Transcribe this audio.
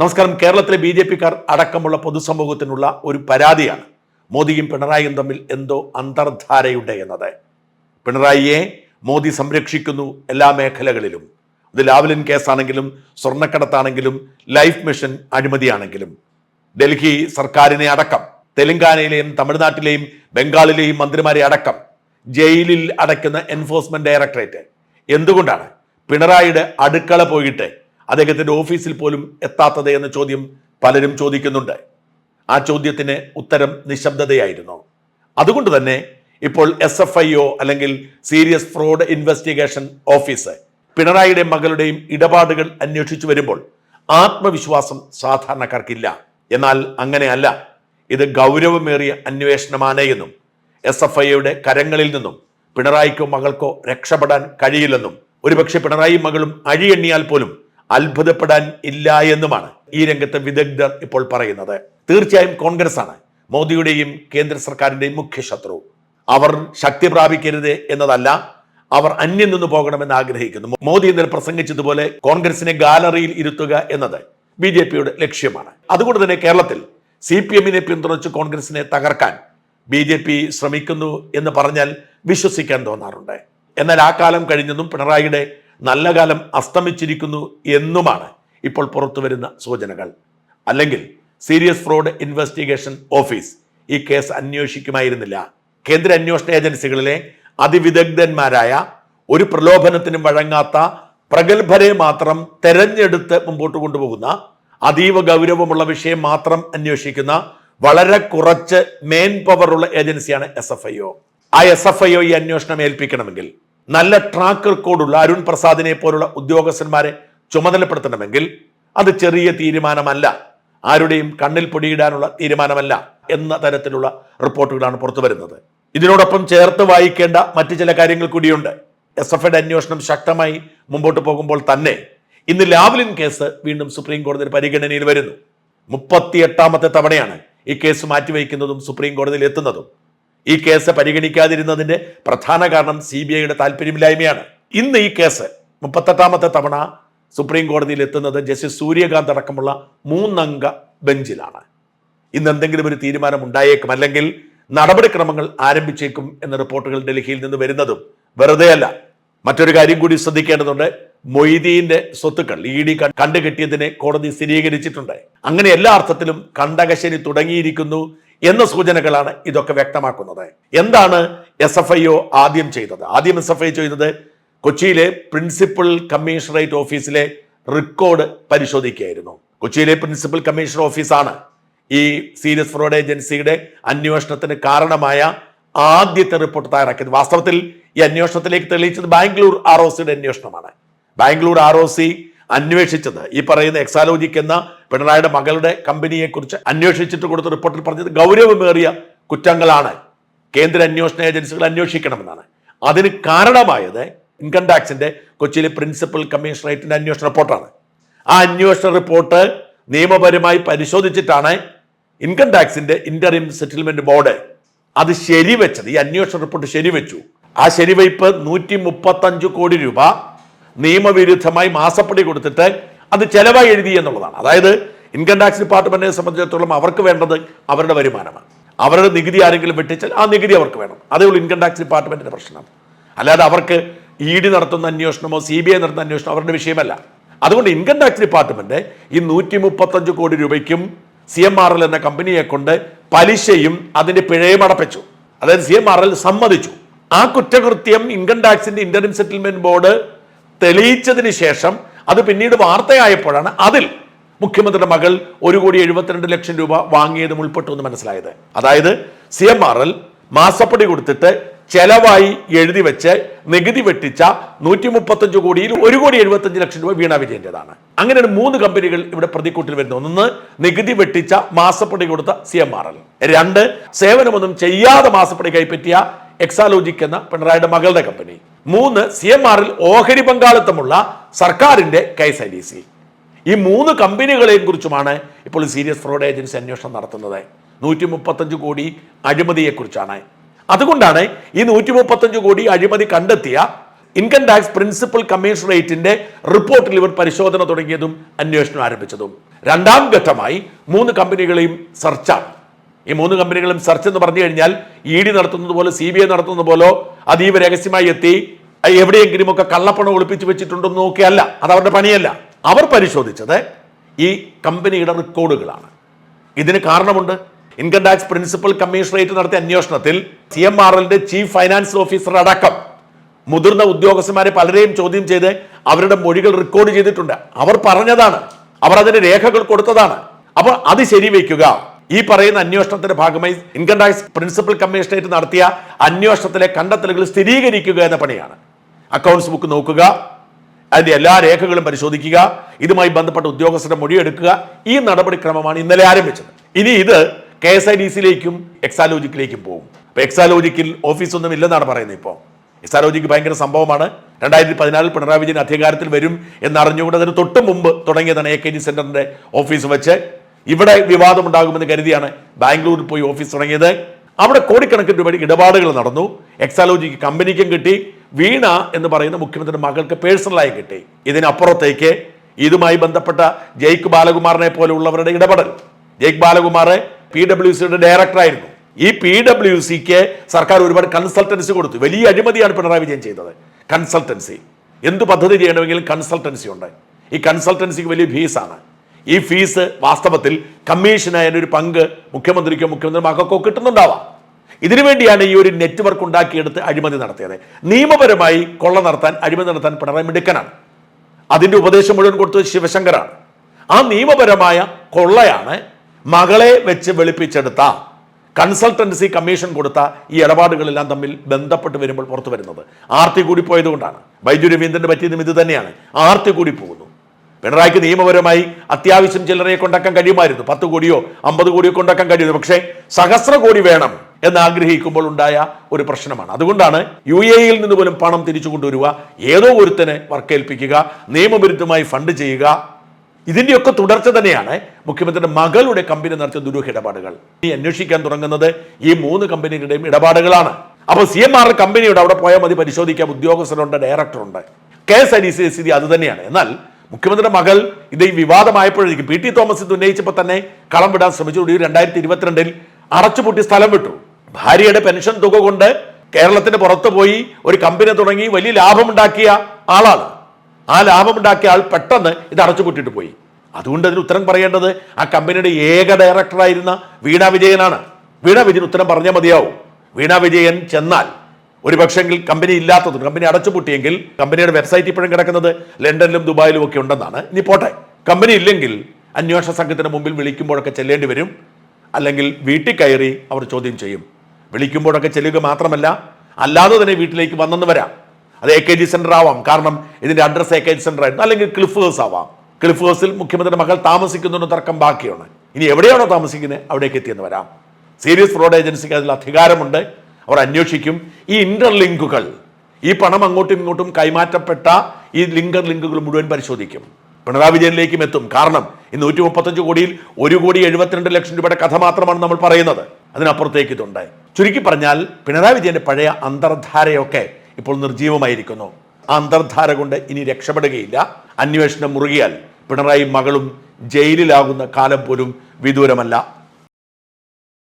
നമസ്കാരം. കേരളത്തിലെ B J പിക്കാർ അടക്കമുള്ള പൊതുസമൂഹത്തിനുള്ള ഒരു പരാതിയാണ്. മോദിയും പിണറായിയും തമ്മിൽ എന്തോ അന്തർധാരയുണ്ട് എന്നത്. പിണറായിയെ മോദി സംരക്ഷിക്കുന്നു എല്ലാ മേഖലകളിലും. ഇത് ലാവ്ലിൻ കേസാണെങ്കിലും സ്വർണക്കടത്താണെങ്കിലും ലൈഫ് മിഷൻ അഴിമതിയാണെങ്കിലും. ഡൽഹി സർക്കാരിനെ അടക്കം തെലങ്കാനയിലെയും തമിഴ്നാട്ടിലെയും ബംഗാളിലെയും മന്ത്രിമാരെ അടക്കം ജയിലിൽ അടയ്ക്കുന്ന എൻഫോഴ്സ്മെന്റ് ഡയറക്ടറേറ്റ്. എന്തുകൊണ്ടാണ് പിണറായിയുടെ അടുക്കള പോയിട്ട് അദ്ദേഹത്തിന്റെ ഓഫീസിൽ പോലും എത്താത്തത് എന്ന ചോദ്യം പലരും ചോദിക്കുന്നുണ്ട്. ആ ചോദ്യത്തിന് ഉത്തരം നിശബ്ദതയായിരുന്നു. അതുകൊണ്ട് തന്നെ ഇപ്പോൾ എസ് എഫ് ഐ ഒ അല്ലെങ്കിൽ സീരിയസ് ഫ്രോഡ് ഇൻവെസ്റ്റിഗേഷൻ ഓഫീസ് പിണറായിയുടെ മകളുടെയും ഇടപാടുകൾ അന്വേഷിച്ചു വരുമ്പോൾ ആത്മവിശ്വാസം സാധാരണക്കാർക്കില്ല. എന്നാൽ അങ്ങനെയല്ല. ഇത് ഗൗരവമേറിയ അന്വേഷണമാണ് എന്നും എസ് എഫ് ഐയുടെ കരങ്ങളിൽ നിന്നും പിണറായിക്കോ മകൾക്കോ രക്ഷപ്പെടാൻ കഴിയില്ലെന്നും ഒരുപക്ഷെ പിണറായി മകളും അഴിയെണ്ണിയാൽ പോലും അത്ഭുതപ്പെടാൻ ഇല്ല എന്നുമാണ് ഈ രംഗത്തെ വിദഗ്ധർ ഇപ്പോൾ പറയുന്നത്. തീർച്ചയായും കോൺഗ്രസ് ആണ് മോദിയുടെയും കേന്ദ്ര സർക്കാരിന്റെയും മുഖ്യ ശത്രു. അവർ ശക്തി പ്രാപിക്കരുത് എന്നതല്ല അവർ അന്യം നിന്ന് പോകണമെന്ന് ആഗ്രഹിക്കുന്നു. മോദി ഇന്നലെ പ്രസംഗിച്ചതുപോലെ കോൺഗ്രസിനെ ഗാലറിയിൽ ഇരുത്തുക എന്നത് ബി ജെ പിയുടെ ലക്ഷ്യമാണ്. അതുകൊണ്ട് തന്നെ കേരളത്തിൽ സി പി എമ്മിനെ പിന്തുണച്ച് കോൺഗ്രസിനെ തകർക്കാൻ ബി ജെ പി ശ്രമിക്കുന്നു എന്ന് പറഞ്ഞാൽ വിശ്വസിക്കാൻ തോന്നാറുണ്ട്. എന്നാൽ ആ കാലം കഴിഞ്ഞെന്നും പിണറായിയുടെ നല്ല കാലം അസ്തമിച്ചിരിക്കുന്നു എന്നുമാണ് ഇപ്പോൾ പുറത്തു വരുന്ന സൂചനകൾ. അല്ലെങ്കിൽ സീരിയസ് ഫ്രോഡ് ഇൻവെസ്റ്റിഗേഷൻ ഓഫീസ് ഈ കേസ് അന്വേഷിക്കുമായിരുന്നില്ല. കേന്ദ്ര അന്വേഷണ ഏജൻസികളിലെ അതിവിദഗ്ധന്മാരായ ഒരു പ്രലോഭനത്തിനും വഴങ്ങാത്ത പ്രഗത്ഭരെ മാത്രം തെരഞ്ഞെടുത്ത് മുമ്പോട്ട് കൊണ്ടുപോകുന്ന അതീവ ഗൗരവമുള്ള വിഷയം മാത്രം അന്വേഷിക്കുന്ന വളരെ കുറച്ച് മെയിൻ പവറുള്ള ഏജൻസിയാണ് എസ് എഫ് ഐ ഒ ആ എസ് എഫ് ഐ ഒ ഈ അന്വേഷണം ഏൽപ്പിക്കണമെങ്കിൽ നല്ല ട്രാക്ക് റെക്കോർഡുള്ള അരുൺ പ്രസാദിനെ പോലുള്ള ഉദ്യോഗസ്ഥന്മാരെ ചുമതലപ്പെടുത്തണമെങ്കിൽ അത് ചെറിയ തീരുമാനമല്ല. ആരുടെയും കണ്ണിൽ പൊടിയിടാനുള്ള തീരുമാനമല്ല എന്ന തരത്തിലുള്ള റിപ്പോർട്ടുകളാണ് പുറത്തു വരുന്നത്. ഇതിനോടൊപ്പം ചേർത്ത് വായിക്കേണ്ട മറ്റു ചില കാര്യങ്ങൾ കൂടിയുണ്ട്. എസ് എഫ് ഐയുടെ അന്വേഷണം ശക്തമായി മുമ്പോട്ട് പോകുമ്പോൾ തന്നെ ഇന്ന് ലാവ്ലിൻ കേസ് വീണ്ടും സുപ്രീം കോടതി പരിഗണനയിൽ വരുന്നു. മുപ്പത്തിയെട്ടാമത്തെ തവണയാണ് ഈ കേസ് മാറ്റിവെക്കുന്നതും സുപ്രീം കോടതിയിൽ എത്തുന്നതും. ഈ കേസ് പരിഗണിക്കാതിരുന്നതിന്റെ പ്രധാന കാരണം സി ബി ഐയുടെ താല്പര്യമില്ലായ്മയാണ്. ഇന്ന് ഈ കേസ് മുപ്പത്തെട്ടാമത്തെ തവണ സുപ്രീം കോടതിയിൽ എത്തുന്നത് ജസ്റ്റിസ് സൂര്യകാന്ത് അടക്കമുള്ള മൂന്നംഗ ബെഞ്ചിലാണ്. ഇന്ന് എന്തെങ്കിലും ഒരു തീരുമാനം ഉണ്ടായേക്കും അല്ലെങ്കിൽ നടപടിക്രമങ്ങൾ ആരംഭിച്ചേക്കും എന്ന റിപ്പോർട്ടുകൾ ഡൽഹിയിൽ നിന്ന് വരുന്നതും വെറുതെയല്ല മറ്റൊരു കാര്യം കൂടി ശ്രദ്ധിക്കേണ്ടതുണ്ട്. മൊയ്തീന്റെ സ്വത്തുക്കൾ ഇ ഡി കണ്ടുകെട്ടിയതിനെ കോടതി സ്ഥിരീകരിച്ചിട്ടുണ്ട്. അങ്ങനെ എല്ലാ അർത്ഥത്തിലും കണ്ടകശനി തുടങ്ങിയിരിക്കുന്നു. എന്ന സൂചനകളാണ് ഇതൊക്കെ വ്യക്തമാക്കുന്നത്. എന്താണ് എസ് എഫ് ഐ ഒ ആദ്യം ചെയ്തത്? ആദ്യം എസ് എഫ് ഐ ചെയ്തത് കൊച്ചിയിലെ പ്രിൻസിപ്പൽ കമ്മീഷണറേറ്റ് ഓഫീസിലെ റെക്കോർഡ് പരിശോധിക്കുകയായിരുന്നു. കൊച്ചിയിലെ പ്രിൻസിപ്പൽ കമ്മീഷണർ ഓഫീസാണ്. ഈ സീരിയസ് ഫ്രോഡ് ഏജൻസിയുടെ അന്വേഷണത്തിന് കാരണമായ ആദ്യത്തെ റിപ്പോർട്ട് തയ്യാറാക്കിയത്. വാസ്തവത്തിൽ ഈ അന്വേഷണത്തിലേക്ക് തെളിയിച്ചത് ബാംഗ്ലൂർ ആർ ഒ സിയുടെ അന്വേഷണമാണ്. ബാംഗ്ലൂർ ആർ ഒ സി അന്വേഷിച്ചത്. ഈ പറയുന്ന എക്സാലോജിക് എന്ന പിണറായിയുടെ മകളുടെ കമ്പനിയെ കുറിച്ച് അന്വേഷിച്ചിട്ട് കൊടുത്ത റിപ്പോർട്ടിൽ പറഞ്ഞത് ഗൗരവമേറിയ കുറ്റങ്ങളാണ്. കേന്ദ്ര അന്വേഷണ ഏജൻസികൾ അന്വേഷിക്കണമെന്നാണ്. അതിന് കാരണമായത് ഇൻകം ടാക്സിന്റെ കൊച്ചിയിലെ പ്രിൻസിപ്പൽ കമ്മീഷണറേറ്റിന്റെ അന്വേഷണ റിപ്പോർട്ടാണ്. ആ അന്വേഷണ റിപ്പോർട്ട് നിയമപരമായി പരിശോധിച്ചിട്ടാണ് ഇൻകം ടാക്സിന്റെ ഇന്ററിം സെറ്റിൽമെന്റ് ബോർഡ് അത് ശരിവെച്ചത്. ഈ അന്വേഷണ റിപ്പോർട്ട് ശരിവെച്ചു. ആ ശരിവയ്പ് നൂറ്റി കോടി രൂപ നിയമവിരുദ്ധമായി മാസപ്പടി കൊടുത്തിട്ട് അത് ചെലവായി എഴുതി എന്നുള്ളതാണ്. അതായത് ഇൻകം ടാക്സ് ഡിപ്പാർട്ട്മെന്റിനെ സംബന്ധിച്ചിടത്തോളം അവർക്ക് വേണ്ടത് അവരുടെ വരുമാനമാണ്. അവരുടെ നികുതി ആരെങ്കിലും വെട്ടിച്ചാൽ ആ നികുതി അവർക്ക് വേണം. അതേ ഉള്ളൂ ഇൻകം ടാക്സ് ഡിപ്പാർട്ട്മെന്റിന്റെ പ്രശ്നം. അല്ലാതെ അവർക്ക് ഇ ഡി നടത്തുന്ന അന്വേഷണമോ സി ബി ഐ നടത്തുന്ന അന്വേഷണമോ അവരുടെ വിഷയമല്ല. അതുകൊണ്ട് ഇൻകം ടാക്സ് ഡിപ്പാർട്ട്മെന്റ് ഈ നൂറ്റി മുപ്പത്തഞ്ച് കോടി രൂപയ്ക്കും സി എം ആർ എൽ എന്ന കമ്പനിയെ കൊണ്ട് പലിശയും അതിന്റെ പിഴയും അടപ്പിച്ചു. അതായത് സി എം ആർ എൽ സമ്മതിച്ചു. ആ കുറ്റകൃത്യം ഇൻകം ടാക്സിന്റെ ഇന്റർം സെറ്റിൽമെന്റ് ബോർഡ് തെളിയിച്ചതിന് ശേഷം അത് പിന്നീട് വാർത്തയായപ്പോഴാണ് അതിൽ മുഖ്യമന്ത്രിയുടെ മകൾ ഒരു കോടി എഴുപത്തിരണ്ട് ലക്ഷം രൂപ വാങ്ങിയതും ഉൾപ്പെട്ടു എന്ന് മനസ്സിലായത്. അതായത് സി എം ആർ എൽ മാസപ്പടി കൊടുത്തിട്ട് ചെലവായി എഴുതി വെച്ച് നികുതി വെട്ടിച്ച നൂറ്റി മുപ്പത്തഞ്ച് കോടിയിൽ ഒരു കോടി എഴുപത്തഞ്ച് ലക്ഷം രൂപ വീണ വിജയന്റേതാണ്. അങ്ങനെയാണ് മൂന്ന് കമ്പനികൾ ഇവിടെ പ്രതിക്കൂട്ടിൽ വരുന്നു ഒന്ന് നികുതി വെട്ടിച്ച മാസപ്പടി കൊടുത്ത സി എം ആർ എൽ. രണ്ട് സേവനമൊന്നും ചെയ്യാതെ മാസപ്പടി കൈപ്പറ്റിയ എക്സാലോജിക് എന്ന പിണറായിയുടെ മകളുടെ കമ്പനി മൂന്ന് സി എം ആറിൽ ഓഹരി പങ്കാളിത്തമുള്ള സർക്കാരിന്റെ കൈസ് ഐ ഡി സി ഈ മൂന്ന് കമ്പനികളെയും കുറിച്ചുമാണ് ഇപ്പോൾ സീരിയസ് ഫ്രോഡ് ഏജൻസി അന്വേഷണം നടത്തുന്നത്. നൂറ്റി മുപ്പത്തഞ്ച് കോടി അഴിമതിയെക്കുറിച്ചാണ്. അതുകൊണ്ടാണ് ഈ നൂറ്റി മുപ്പത്തഞ്ച് കോടി അഴിമതി കണ്ടെത്തിയ ഇൻകം ടാക്സ് പ്രിൻസിപ്പൽ കമ്മീഷണറേറ്റിന്റെ റിപ്പോർട്ടിൽ ഇവർ പരിശോധന തുടങ്ങിയതും അന്വേഷണം ആരംഭിച്ചതും. രണ്ടാം ഘട്ടമായി മൂന്ന് കമ്പനികളെയും സെർച്ചാണ് ഈ മൂന്ന് കമ്പനികളും സെർച്ച് എന്ന് പറഞ്ഞു കഴിഞ്ഞാൽ ഇ ഡി നടത്തുന്നത് പോലെ സി ബി ഐ നടത്തുന്നത് പോലോ അതീവ രഹസ്യമായി എത്തി. എവിടെയെങ്കിലും ഒക്കെ കള്ളപ്പണം ഒളിപ്പിച്ചു വെച്ചിട്ടുണ്ടെന്ന് നോക്കിയല്ല. അത് അവരുടെ പണിയല്ല. അവർ പരിശോധിച്ചത് ഈ കമ്പനിയുടെ റെക്കോർഡുകളാണ് ഇതിന് കാരണമുണ്ട്. ഇൻകം ടാക്സ് പ്രിൻസിപ്പൽ കമ്മീഷണറേറ്റ് നടത്തിയ അന്വേഷണത്തിൽ സി എം ആർ എല്ലിന്റെ ചീഫ് ഫൈനാൻസ് ഓഫീസർ അടക്കം മുതിർന്ന ഉദ്യോഗസ്ഥന്മാരെ പലരെയും ചോദ്യം ചെയ്ത് അവരുടെ മൊഴികൾ റെക്കോർഡ് ചെയ്തിട്ടുണ്ട്. അവർ പറഞ്ഞതാണ്. അവർ അതിന് രേഖകൾ കൊടുത്തതാണ്. അപ്പോൾ അത് ശരിവെക്കുക. ഈ പറയുന്ന അന്വേഷണത്തിന്റെ ഭാഗമായി ഇൻകം ടാക്സ് പ്രിൻസിപ്പൽ കമ്മീഷണറേറ്റ് നടത്തിയ അന്വേഷണത്തിലെ കണ്ടെത്തലുകൾ സ്ഥിരീകരിക്കുക എന്ന പണിയാണ്. അക്കൗണ്ട്സ് ബുക്ക് നോക്കുക അതിന്റെ എല്ലാ രേഖകളും പരിശോധിക്കുക ഇതുമായി ബന്ധപ്പെട്ട ഉദ്യോഗസ്ഥരുടെ മൊഴിയെടുക്കുക ഈ നടപടിക്രമമാണ് ഇന്നലെ ആരംഭിച്ചത്. ഇനി ഇത് കെ എസ് ഐ ഡി സിയിലേക്കും എക്സാലോജിക്കിലേക്കും പോകും. അപ്പോൾ എക്സാലോജിക്കിൽ ഓഫീസ് ഒന്നും ഇല്ലെന്നാണ് പറയുന്നത് ഇപ്പോൾ എക്സാലോജിക്ക് ഭയങ്കര സംഭവമാണ്. രണ്ടായിരത്തി പതിനാലിൽ പിണറായി വിജയൻ അധികാരത്തിൽ വരും എന്നറിഞ്ഞുകൊണ്ട് അതിന് തൊട്ട് മുമ്പ് തുടങ്ങിയതാണ് എ കെ ജി സെന്ററിന്റെ ഓഫീസ് വെച്ച് ഇവിടെ വിവാദം ഉണ്ടാകുമെന്ന് കരുതിയാണ് ബാംഗ്ലൂരിൽ പോയി ഓഫീസ് തുടങ്ങിയത്. അവിടെ കോടിക്കണക്കിന് രൂപയുടെ ഇടപാടുകൾ നടന്നു. എക്സാലോജിക്ക് കമ്പനിക്കും കിട്ടി. വീണ എന്ന് പറയുന്ന മുഖ്യമന്ത്രിയുടെ മകൾക്ക് പേഴ്സണലായി കിട്ടി. ഇതിനപ്പുറത്തേക്ക് ഇതുമായി ബന്ധപ്പെട്ട ജയ്ക്ക് ബാലകുമാറിനെ പോലെയുള്ളവരുടെ ഇടപെടൽ. ജയ്ക്ക് ബാലകുമാർ പി ഡബ്ല്യു സിയുടെ ഡയറക്ടറായിരുന്നു. ഈ പി ഡബ്ല്യു സിക്ക് സർക്കാർ ഒരുപാട് കൺസൾട്ടൻസി കൊടുത്തു. വലിയ അഴിമതിയാണ് പിണറായി വിജയൻ ചെയ്തത്. കൺസൾട്ടൻസി. എന്ത് പദ്ധതി ചെയ്യണമെങ്കിലും കൺസൾട്ടൻസി ഉണ്ട്. ഈ കൺസൾട്ടൻസിക്ക് വലിയ ഫീസാണ്. ഈ ഫീസ് വാസ്തവത്തിൽ കമ്മീഷനായ ഒരു പങ്ക് മുഖ്യമന്ത്രിക്കോ മുഖ്യമന്ത്രി മകൾക്കോ കിട്ടുന്നുണ്ടാവാം ഇതിനുവേണ്ടിയാണ് ഈ ഒരു നെറ്റ്വർക്ക് ഉണ്ടാക്കിയെടുത്ത് അഴിമതി നടത്തിയത്. നിയമപരമായി കൊള്ള നടത്താൻ അഴിമതി നടത്താൻ പിണറായി മിടുക്കനാണ്. അതിന്റെ ഉപദേശം മുഴുവൻ കൊടുത്തത് ശിവശങ്കറാണ്. ആ നിയമപരമായ കൊള്ളയാണ് മകളെ വെച്ച് വെളുപ്പിച്ചെടുത്ത കൺസൾട്ടൻസി കമ്മീഷൻ കൊടുത്ത ഈ ഇടപാടുകളെല്ലാം തമ്മിൽ ബന്ധപ്പെട്ട് വരുമ്പോൾ പുറത്തു വരുന്നത്. ആർത്തി കൂടി പോയതുകൊണ്ടാണ്. വൈദ്യു രവീന്ദ്രന് പറ്റിയതും ഇത് തന്നെയാണ്. ആർത്തി കൂടി പോകുന്നു. പിണറായിക്ക് നിയമപരമായി അത്യാവശ്യം ചിലരെ കൊണ്ടാക്കാൻ കഴിയുമായിരുന്നു. പത്ത് കോടിയോ അമ്പത് കോടിയോ കൊണ്ടാക്കാൻ കഴിയുന്നു പക്ഷേ സഹസ്ര കോടി വേണം എന്ന് ആഗ്രഹിക്കുമ്പോൾ ഉണ്ടായ ഒരു പ്രശ്നമാണ്. അതുകൊണ്ടാണ് യു എ ഇയിൽ നിന്ന് പോലും പണം തിരിച്ചു കൊണ്ടുവരിക ഏതോ ഒരുത്തനെ വർക്കേൽപ്പിക്കുക നിയമവിരുദ്ധമായി ഫണ്ട് ചെയ്യുക. ഇതിന്റെയൊക്കെ തുടർച്ച തന്നെയാണ് മുഖ്യമന്ത്രിയുടെ മകളുടെ കമ്പനി നടത്തിയ ദുരൂഹ ഇടപാടുകൾ. ഈ അന്വേഷിക്കാൻ തുടങ്ങുന്നത് ഈ മൂന്ന് കമ്പനികളുടെയും ഇടപാടുകളാണ്. അപ്പോൾ സി എം ആർ കമ്പനിയുടെ അവിടെ പോയാൽ മതി പരിശോധിക്കാം. ഉദ്യോഗസ്ഥരുണ്ട് ഡയറക്ടറുണ്ട്. K S I D C സ്ഥിതി അത് തന്നെയാണ്. എന്നാൽ മുഖ്യമന്ത്രിയുടെ മകൾ ഇത് ഈ വിവാദമായപ്പോഴേക്കും പി ടി തോമസ് ഇത് ഉന്നയിച്ചപ്പോൾ തന്നെ കളം വിടാൻ ശ്രമിച്ചു. രണ്ടായിരത്തി ഇരുപത്തിരണ്ടിൽ അടച്ചുപൂട്ടി സ്ഥലം വിട്ടു. ഭാര്യയുടെ പെൻഷൻ തുക കൊണ്ട് കേരളത്തിന് പുറത്തു പോയി ഒരു കമ്പനി തുടങ്ങി വലിയ ലാഭമുണ്ടാക്കിയ ആളാണ്. ആ ലാഭമുണ്ടാക്കിയ ആൾ പെട്ടെന്ന് ഇത് അടച്ചുപൂട്ടിട്ട് പോയി. അതുകൊണ്ട് അതിന് ഉത്തരം പറയേണ്ടത് ആ കമ്പനിയുടെ ഏക ഡയറക്ടറായിരുന്ന വീണ വിജയനാണ്. വീണ വിജയൻ ഉത്തരം പറഞ്ഞാൽ മതിയാവും. വീണ വിജയൻ ചെന്നാൽ ഒരു പക്ഷെങ്കിൽ കമ്പനി ഇല്ലാത്തത് കമ്പനി അടച്ചുപൂട്ടിയെങ്കിൽ കമ്പനിയുടെ വെബ്സൈറ്റ് ഇപ്പോഴും കിടക്കുന്നത് ലണ്ടനിലും ദുബായിലും ഒക്കെ ഉണ്ടെന്നാണ്. ഇനി പോട്ടെ. കമ്പനി ഇല്ലെങ്കിൽ അന്വേഷണ സംഘത്തിന് മുമ്പിൽ വിളിക്കുമ്പോഴൊക്കെ ചെല്ലേണ്ടി വരും. അല്ലെങ്കിൽ വീട്ടിൽ കയറി അവർ ചോദ്യം ചെയ്യും. വിളിക്കുമ്പോഴൊക്കെ ചെല്ലുക മാത്രമല്ല അല്ലാതെ തന്നെ വീട്ടിലേക്ക് വന്നെന്ന് വരാം. അത് എ കെ ജി സെന്റർ ആവാം. കാരണം ഇതിന്റെ address A K G centre ആയിരുന്നു. അല്ലെങ്കിൽ ക്ലിഫ് ഹൗസ് ആവാം. ക്ലിഫ് ഹൗസിൽ മുഖ്യമന്ത്രിയുടെ മകൾ താമസിക്കുന്നുണ്ട് തർക്കം ബാക്കിയാണ് ഇനി എവിടെയാണോ താമസിക്കുന്നത്? അവിടേക്ക് എത്തിയെന്ന് വരാം. സീരിയസ് ഫ്രോഡ് ഏജൻസിക്ക് അതിൽ അധികാരമുണ്ട്. അവർ അന്വേഷിക്കും ഈ ഇന്റർലിങ്കുകൾ ഈ പണം അങ്ങോട്ടും ഇങ്ങോട്ടും കൈമാറ്റപ്പെട്ട ഈ ലിങ്കർ ലിങ്കുകൾ മുഴുവൻ പരിശോധിക്കും. പിണറായി വിജയനിലേക്കും എത്തും. കാരണം ഈ നൂറ്റി മുപ്പത്തഞ്ച് കോടിയിൽ ഒരു കോടി എഴുപത്തിരണ്ട് ലക്ഷം രൂപയുടെ കഥ മാത്രമാണ് നമ്മൾ പറയുന്നത്. അതിനപ്പുറത്തേക്ക് ഇതുണ്ട്. ചുരുക്കി പറഞ്ഞാൽ പിണറായി വിജയന്റെ പഴയ അന്തർധാരയൊക്കെ ഇപ്പോൾ നിർജീവമായിരിക്കുന്നു. ആ അന്തർധാര കൊണ്ട് ഇനി രക്ഷപ്പെടുകയില്ല. അന്വേഷണം മുറുകിയാൽ പിണറായി മകളും ജയിലിലാകുന്ന കാലം പോലും വിദൂരമല്ല.